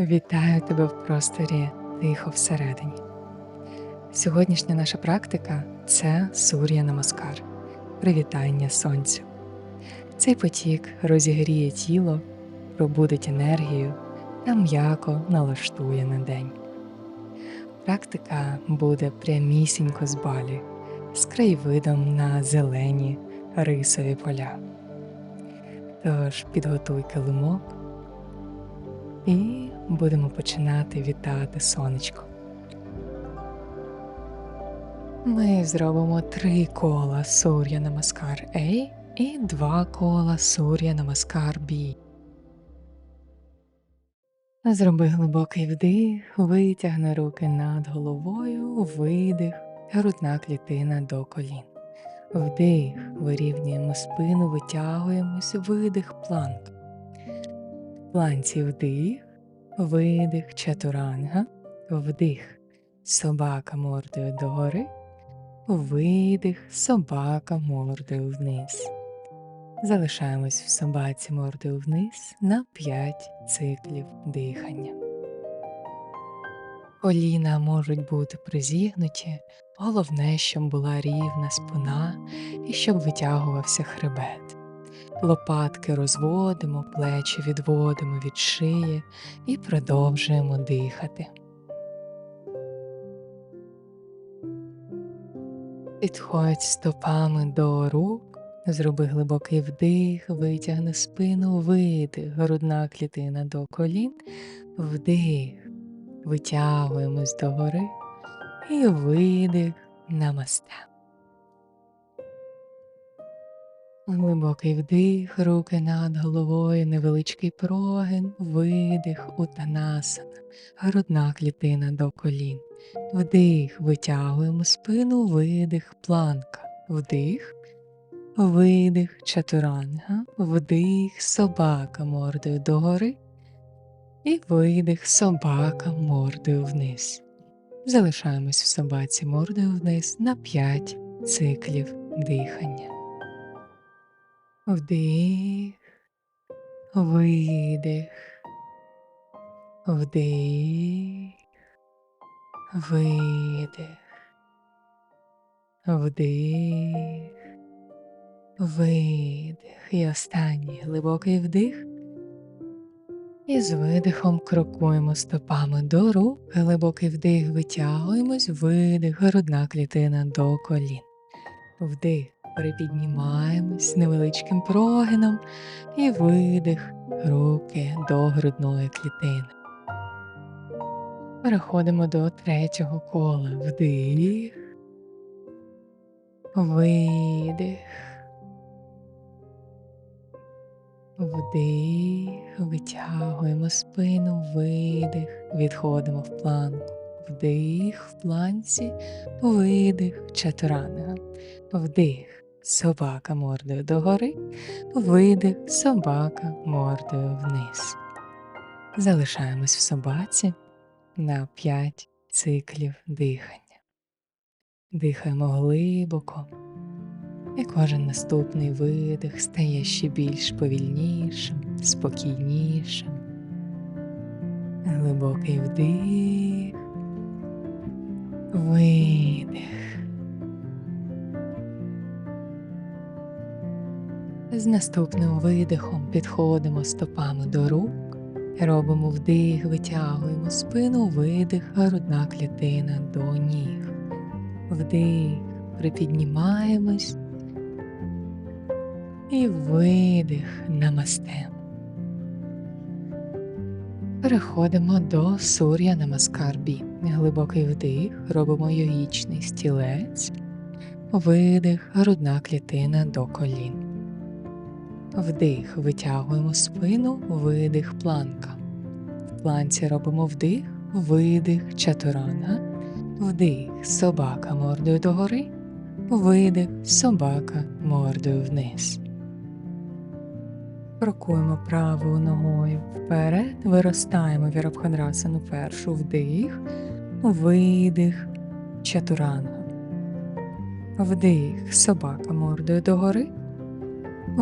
Вітаю тебе в просторі тихо всередині. Сьогоднішня наша практика це Сур'я Намаскар, привітання сонцю. Цей потік розігріє тіло, пробудить енергію та м'яко налаштує на день. Практика буде прямісінько з балі, з краєвидом на зелені рисові поля. Тож підготуй килимок і будемо починати вітати сонечко. Ми зробимо три кола Сур'я Намаскар A і два кола Сур'я Намаскар B. Зроби глибокий вдих, витягни руки над головою, видих, грудна клітина до колін. Вдих, вирівнюємо спину, витягуємось, видих, планк. В планці вдих, видих, чатуранга, вдих, собака мордою догори, видих, собака мордою вниз. Залишаємось в собаці мордою вниз на 5 циклів дихання. Коліна можуть бути призігнуті, головне, щоб була рівна спина і щоб витягувався хребет. Лопатки розводимо, плечі відводимо від шиї і продовжуємо дихати. Підходь стопами до рук, зроби глибокий вдих, витягни спину, видих, грудна клітина до колін, вдих, витягуємось догори і видих намасте. Глибокий вдих, руки над головою, невеличкий прогин, видих, утанасана, грудна клітина до колін. Вдих, витягуємо спину, видих, планка. Вдих, видих, чатуранга, вдих, собака мордою догори. І видих, собака мордою вниз. Залишаємось в собаці мордою вниз на 5 циклів дихання. Вдих, видих, вдих, видих, вдих, видих. І останній глибокий вдих. І з видихом крокуємо стопами до рук, глибокий вдих. Витягуємось, видих, грудна клітина до колін. Вдих, припіднімаємось невеличким прогином і видих руки до грудної клітини. Переходимо до третього кола. Вдих, видих, вдих, витягуємо спину, видих, відходимо в планку. Вдих. В планці, видих, чатуранга, вдих, собака мордою догори, видих, собака мордою вниз. Залишаємось в собаці на 5 циклів дихання. Дихаємо глибоко, і кожен наступний видих стає ще більш повільнішим, спокійнішим. Глибокий вдих, видих. З наступним видихом підходимо стопами до рук, робимо вдих, витягуємо спину, видих, грудна клітина до ніг. Вдих, припіднімаємось і видих намасте. Переходимо до сур'я намаскарбі. Глибокий вдих, робимо йогічний стілець, видих, грудна клітина до колін. Вдих, витягуємо спину, видих, планка. В планці робимо вдих, видих, чатурана, вдих, собака мордою догори, видих, собака мордою вниз. Крокуємо правою ногою вперед, виростаємо вірабхандрасану першу вдих, видих, чатуранга. Вдих, собака мордою догори,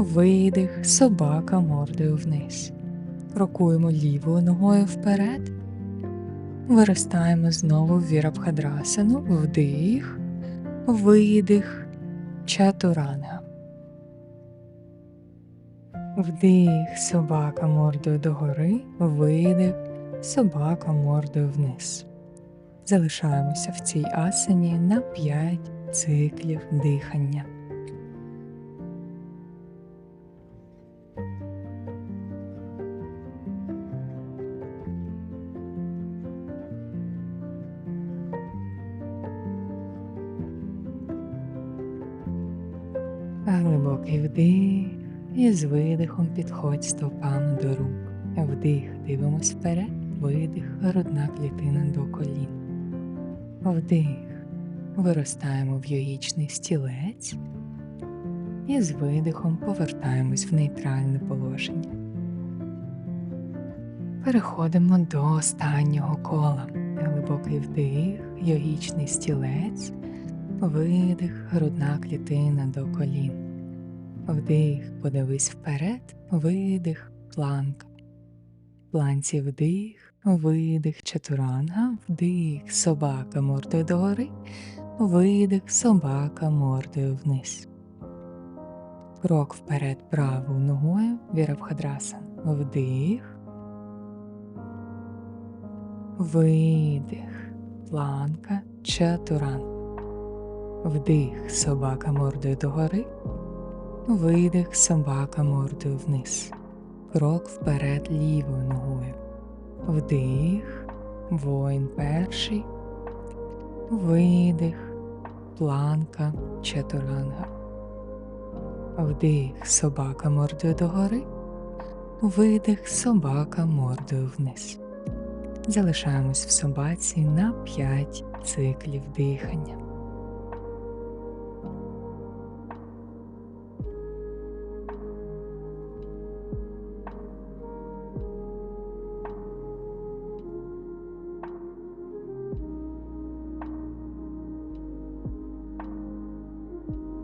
видих, собака мордою вниз. Крокуємо лівою ногою вперед. Виростаємо знову в вірабхадрасану, вдих, видих, чатуранга. Вдих, собака мордою догори, видих, собака мордою вниз. Залишаємося в цій асані на 5 циклів дихання. Глибокий вдих і з видихом підходь стопами до рук. Вдих, дивимось вперед, видих, грудна клітина до колін. Вдих, виростаємо в йогічний стілець і з видихом повертаємось в нейтральне положення. Переходимо до останнього кола. Глибокий вдих, йогічний стілець, видих, грудна клітина до колін. Вдих, подивись вперед, видих, планка. Планці вдих, видих, чатуранга, вдих, собака мордою догори, видих, собака мордою вниз. Крок вперед правою ногою, вірабхадрасан. Вдих, видих, планка, чатуран. Вдих, собака мордою догори, видих, собака мордою вниз. Крок вперед лівою ногою. Вдих, воїн перший, видих, планка, чатуранга. Вдих, собака мордою догори, видих, собака мордою вниз. Залишаємось в собаці на 5 циклів дихання.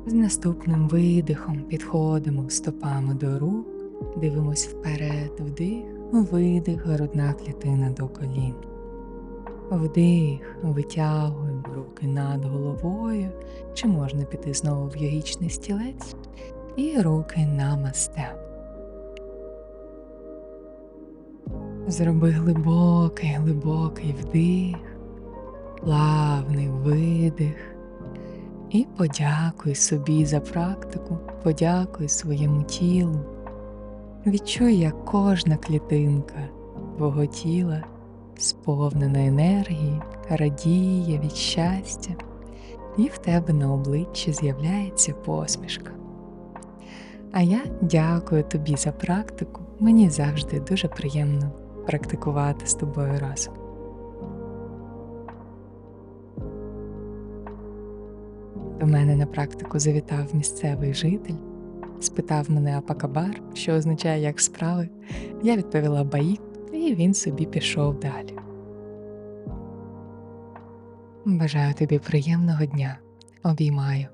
З наступним видихом підходимо стопами до рук, дивимось вперед, вдих, видих, грудна клітина до колін. Вдих, витягуємо руки над головою, чи можна піти знову в йогічний стілець, і руки на масте. Зроби глибокий, глибокий вдих, плавний видих. І подякуй собі за практику, подякуй своєму тілу. Відчуй, як кожна клітинка твого тіла сповнена енергії, радіє від щастя, і в тебе на обличчі з'являється посмішка. А я дякую тобі за практику. Мені завжди дуже приємно практикувати з тобою разом. До мене на практику завітав місцевий житель, спитав мене Апакабар, що означає як справи. Я відповіла Баїк, і він собі пішов далі. Бажаю тобі приємного дня. Обіймаю.